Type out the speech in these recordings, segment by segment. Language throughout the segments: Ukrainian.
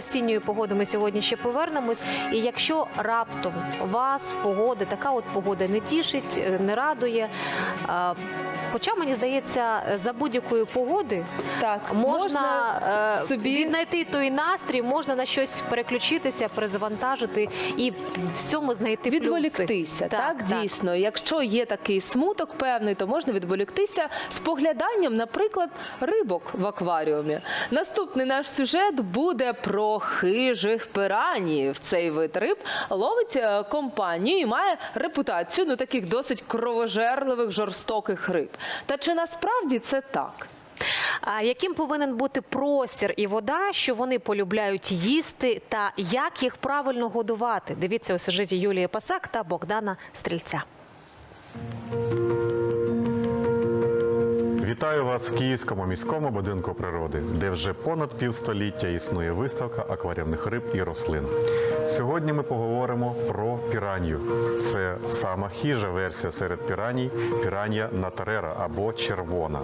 осінньої погоди ми сьогодні ще повернемось. І якщо раптом вас погода, така от погода не тішить, е, не радує. Хоча мені здається, за будь-якої погоди Так, можна, е, собі- віднайти той настрій, можна на щось переключитися, перезавантажити і всьому знайти плюси. Відволіктися, так, Так, так. дійсно. Якщо є такий смуток певний, то можна відволіктися з погляданням, наприклад, рибок в акваріумі. Наступний наш сюжет буде про хижих пиранів. Цей вид риб ловить е, компанію і має репутацію ну таких досить кровожерливих жорстоких риб. Та чи насправді це так? А яким повинен бути простір і вода, що вони полюбляють їсти, та як їх правильно годувати? Дивіться у сюжеті Юлії Пасак та Богдана Стрільця. Вітаю вас в Київському міському будинку природи, де вже понад півстоліття існує виставка акваріумних риб і рослин. Сьогодні ми поговоримо про піранью. Це сама хижа версія серед піраній піранія натарера або червона.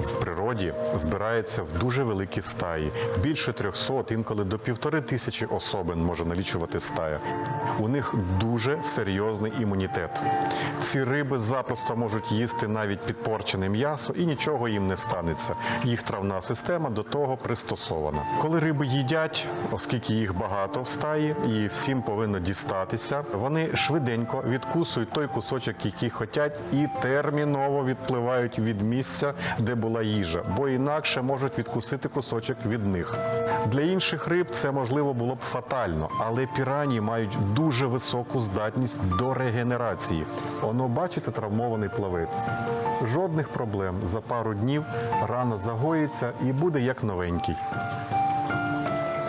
В природі збирається в дуже великі стаї. Більше 300, інколи до півтори тисячі особин може налічувати стая. У них дуже серйозний імунітет. Ці риби запросто можуть їсти навіть підпорчене м'ясо і нічого їм не станеться. Їх травна система до того пристосована. Коли риби їдять, оскільки їх багато в стаї і всім повинно дістатися, вони швиденько відкусують той кусочок, який хочуть, і терміново відпливають від місця, де була їжа, бо інакше можуть відкусити кусочок від них. Для інших риб це можливо було б фатально, але пірані мають дуже високу здатність до регенерації. Воно бачите травмований плавець. Жодних проблем. За пару днів рана загоїться і буде як новенький.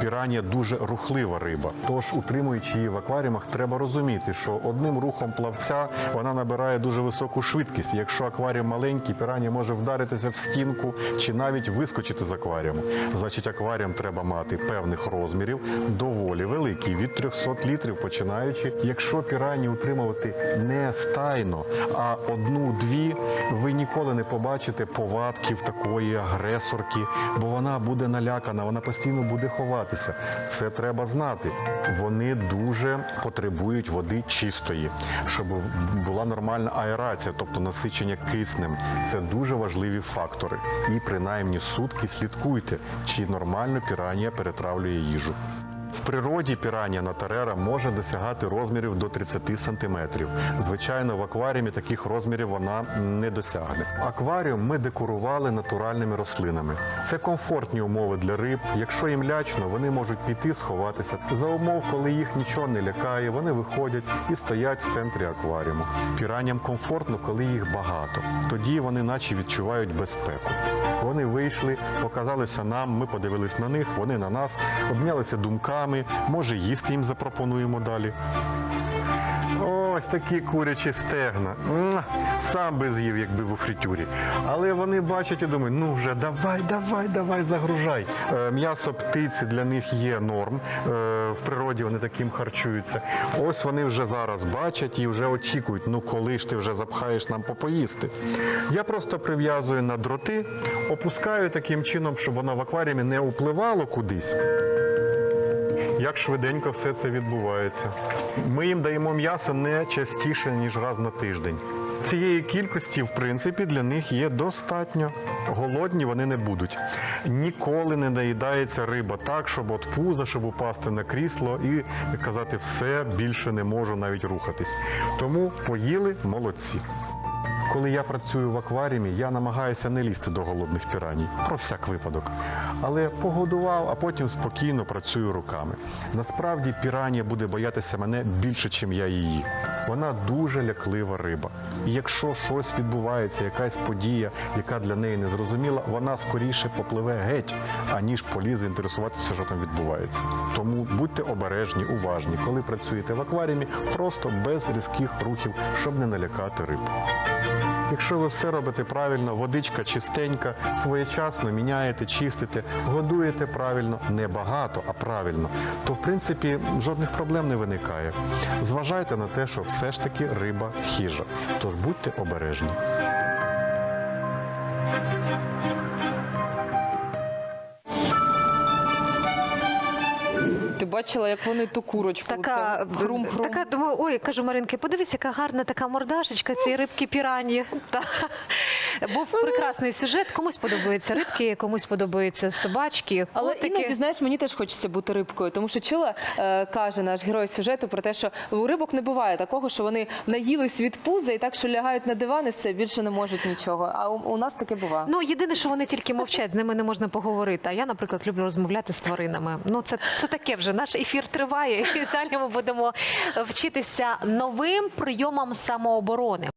Піранія дуже рухлива риба. Тож, утримуючи її в акваріумах, треба розуміти, що одним рухом плавця вона набирає дуже високу швидкість. Якщо акваріум маленький, піранія може вдаритися в стінку чи навіть вискочити з акваріуму. Значить, акваріум треба мати певних розмірів, доволі великий, від 300 літрів починаючи. Якщо пірані утримувати не стайно, а одну-дві, ви ніколи не побачите повадків такої агресорки, бо вона буде налякана, вона постійно буде ховатися. Це треба знати. Вони дуже потребують води чистої, щоб була нормальна аерація, тобто насичення киснем. Це дуже важливі фактори. І принаймні сутки слідкуйте, чи нормально піранія перетравлює їжу. В природі піранія натарера може досягати розмірів до 30 сантиметрів. Звичайно, в акваріумі таких розмірів вона не досягне. Акваріум ми декорували натуральними рослинами. Це комфортні умови для риб. Якщо їм лячно, вони можуть піти сховатися. За умов, коли їх нічого не лякає, вони виходять і стоять в центрі акваріуму. Піраням комфортно, коли їх багато. Тоді вони наче відчувають безпеку. Вони вийшли, показалися нам, ми подивились на них, вони на нас, обмінялися думками. Може, їсти їм запропонуємо далі. Ось такі курячі стегна. Сам би з'їв, якби в фритюрі. Але вони бачать і думають, ну вже давай, давай, давай, загружай. Е, М'ясо птиці для них є норм. Е, В природі вони таким харчуються. Ось вони вже зараз бачать і вже очікують, ну коли ж ти вже запхаєш нам попоїсти. Я просто прив'язую на дроти, опускаю таким чином, щоб воно в акваріумі не впливало кудись. Як швиденько все це відбувається. Ми їм даємо м'ясо не частіше, ніж раз на тиждень. Цієї кількості, в принципі, для них є достатньо. Голодні вони не будуть. Ніколи не наїдається риба так, щоб от пуза, щоб упасти на крісло і казати все більше не можу навіть рухатись. Тому поїли молодці. Коли я працюю в акваріумі, я намагаюся не лізти до голодних піраній про всяк випадок. Але погодував, а потім спокійно працюю руками. Насправді піранія буде боятися мене більше, ніж я її. Вона дуже ляклива риба. І якщо щось відбувається, якась подія, яка для неї незрозуміла, вона скоріше попливе геть, аніж полізе інтересуватися, що там відбувається. Тому будьте обережні, уважні, коли працюєте в акваріумі, просто без різких рухів, щоб не налякати риб. Якщо ви все робите правильно, водичка чистенька, своєчасно міняєте, чистите, годуєте правильно, не багато, а правильно, то в принципі жодних проблем не виникає. Зважайте на те, що все ж таки риба хижа. Тож будьте обережні. Бачила, як вони ту курочку Така, це хрум-хрум. така думаю, ой, кажу Маринки, подивись, яка гарна така мордашечка цієї рибки пірані. Був прекрасний сюжет. Комусь подобаються рибки, комусь подобаються собачки. Але котики. іноді, знаєш, мені теж хочеться бути рибкою, тому що чула, е, каже наш герой сюжету про те, що у рибок не буває такого, що вони наїлись від пуза і так, що лягають на диван і все, більше не можуть нічого. А у, у нас таке буває. Ну, єдине, що вони тільки мовчать, з ними не можна поговорити. А я, наприклад, люблю розмовляти з тваринами. Ну, це, це таке вже. Наш ефір триває, і далі ми будемо вчитися новим прийомам самооборони.